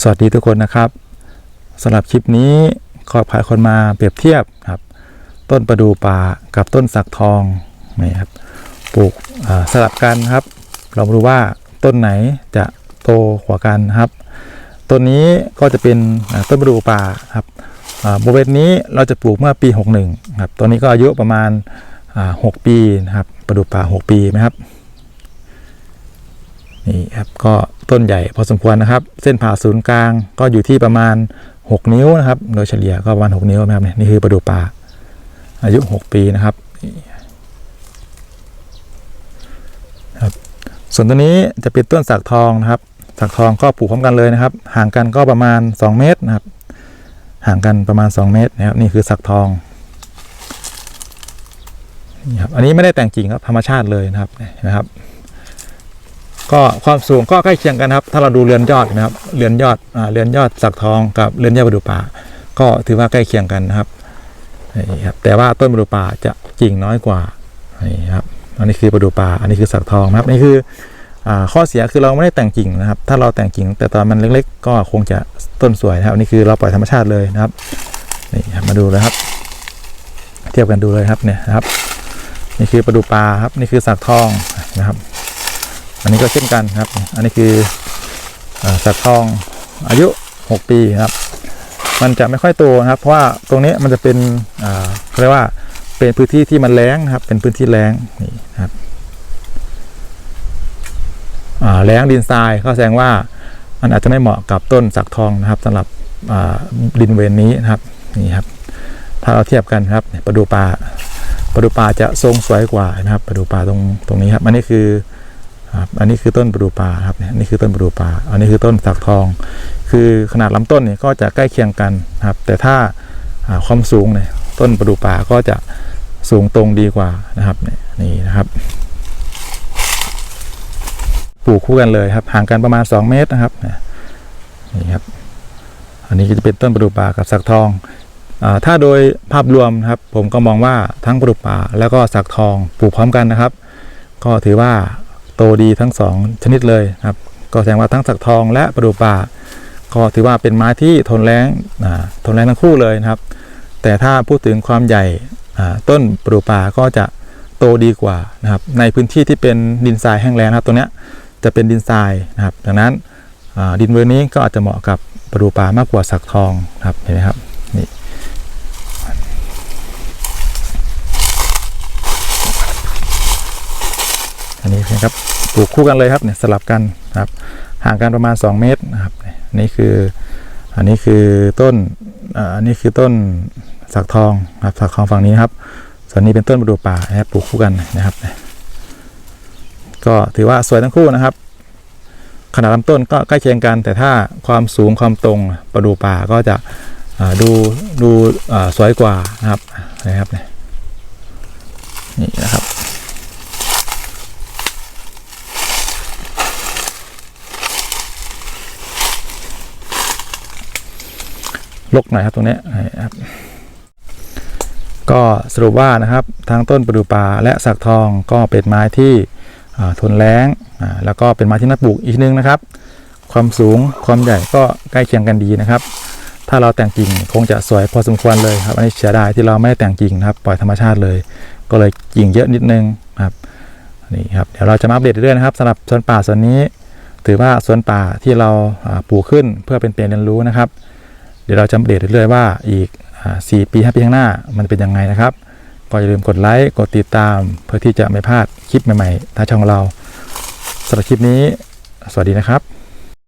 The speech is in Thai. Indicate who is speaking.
Speaker 1: สวัสดีทุกคนนะครับสำหรับคลิปนี้ขอพาคนมาเปรียบเทียบครับต้นประดูป่ากับต้นสักทองนี่ครับปลูกสลับกันครับ เรามาดูว่าต้นไหนจะโตกว่ากันครับต้นนี้ก็จะเป็นต้นประดูป่าครับบริเวณนี้เราจะปลูกเมื่อปี 61ครับต้นนี้ก็อายุประมาณ 6 ปีนะครับประดูป่า 6 ปีไหมครับ นี่ครับก็ต้นใหญ่พอสมควรนะครับ เส้นผ่าศูนย์กลางก็อยู่ที่ประมาณ 6 นิ้วนะครับ โดยเฉลี่ยก็ประมาณ 6 นิ้วนะครับนี่คือประดูป่า อายุ 6 ปีนะครับครับ ส่วนตัวนี้จะเป็นต้นสักทองนะครับ สักทองก็ปลูกพร้อมกันเลยนะครับ ห่างกันก็ประมาณ 2 เมตรนะครับ ห่างกันประมาณ 2 เมตรนะครับ นี่คือสักทองนี่ครับอันนี้ไม่ได้แต่งจริงครับธรรมชาติเลยนะครับเห็นไหมครับ ก็ความสูงก็ใกล้เคียงกันครับ ถ้าเราดูเรือนยอดนะครับเรือนยอดอ่าเรือนยอดสักทองกับเรือนยอดประดูป่า ก็ถือว่าใกล้เคียงกันนะครับนี่ครับแต่ว่าต้นประดูป่าจะกิ่งน้อยกว่านี่ครับอันนี้คือประดูป่า อันนี้คือสักทองนะครับนี่คืออ่าข้อเสียคือเราไม่ได้แต่งกิ่งนะครับ ถ้าเราแต่งกิ่ง แต่ตอนมันเล็ก ๆ ก็คงจะต้นสวยนะครับนี่คือเราปล่อยธรรมชาติเลยนะครับนี่มาดูเลยครับ เทียบกันดูเลยครับเนี่ยครับ นี่คือประดูป่าครับ นี่คือสักทองนะครับ อันนี้ก็เช่นกันครับ อันนี้คืออาสักทองอายุ 6 ปีครับ มันจะไม่ค่อยโตนะครับ เพราะว่าตรงนี้มันจะเป็นเขาเรียกว่าเป็นพื้นที่ที่มันแล้งครับ เป็นพื้นที่แล้งนี่ครับแล้งดินทรายก็แสดงว่ามันอาจจะไม่เหมาะกับต้นสักทองนะครับสำหรับดินเวนนี้นะครับนี่ครับ ถ้าเราเทียบกันครับประดูปลาประดูปลาจะทรงสวยกว่านะครับประดูปลาตรงตรงนี้ครับ อันนี้คือ ครับอันนี้คือต้นประดูป่าครับเนี่ยนี่คือต้นประดูป่าอันนี้คือต้นสักทอง คือขนาดลำต้นเนี่ยก็จะใกล้เคียงกันครับ แต่ถ้าาความสูงเนี่ยต้นประดูป่าก็จะสูงตรงดีกว่านะครับเนี่ยนี่นะครับปลูกคู่กันเลยครับห่างกันประมาณ 2 เมตรนะครับนี่ครับ อันนี้ก็จะเป็นต้นประดูป่ากับสักทองอถ้าโดยภาพรวมครับ ผมก็มองว่าทั้งประดูป่าแล้วก็สักทองปลูกพร้อมกันนะครับ ก็ถือว่า โตดีทั้งสองชนิดเลยครับ ก็แสดงว่าทั้งสักทองและประดูป่า ก็ถือว่าเป็นไม้ที่ทนแรงอ่าทนแรงทั้งคู่เลยนะครับ แต่ถ้าพูดถึงความใหญ่อ่าต้นประดูป่าก็จะโตดีกว่านะครับ ในพื้นที่ที่เป็นดินทรายแห้งแล้งนะครับ ตรงเนี้ยจะเป็นดินทรายนะครับ ดังนั้นอ่าดินเวอร์นี้ก็อาจจะเหมาะกับประดูป่ามากกว่าสักทองครับเห็นไหมครับนี่ อันนี้นะครับปลูกคู่กันเลยครับเนี่ยสลับกันครับห่างกันประมาณ 2 เมตรนะครับนี่คืออันนี้คือต้นอันนี้คือต้นสักทองครับสักทองฝั่งนี้ครับ ส่วนนี้เป็นต้นประดู่ป่านะครับปลูกคู่กันนะครับ ก็ถือว่าสวยทั้งคู่นะครับ ขนาดลำต้นก็ใกล้เคียงกัน แต่ถ้าความสูงความตรงประดู่ป่าก็จะดูดูสวยกว่านะครับนะครับนี่นี่นะครับ ลกหน่อยครับตรงนี้ครับก็สรุปว่านะครับทั้งต้นประดูป่าและสักทองก็เป็นไม้ที่ทนแล้งแล้วก็เป็นไม้ที่น่าปลูกอีกนึงนะครับ ความสูงความใหญ่ก็ใกล้เคียงกันดีนะครับ ถ้าเราแต่งกิ่งคงจะสวยพอสมควรเลยครับอันนี้เสียดายที่เราไม่ได้แต่งกิ่งนะครับ ปล่อยธรรมชาติเลย ก็เลยกิ่งเยอะนิดนึงครับนี่ครับเดี๋ยวเราจะมาอัปเดตเรื่อยๆนะครับสำหรับสวนป่าสวนนี้ ถือว่าสวนป่าที่เราปลูกขึ้นเพื่อเป็นเปลี่ยนเรียนรู้นะครับ ดี๋ยวเราจะอัปเดตเรื่อยๆว่าอีกอ่า4ปี 5 ปีข้างหน้ามันเป็นยังไงนะครับก็อย่าลืมกดไลค์กดติดตาม เพื่อที่จะไม่พลาดคลิปใหม่ๆทางช่องเราสำหรับคลิปนี้ สวัสดีนะครับ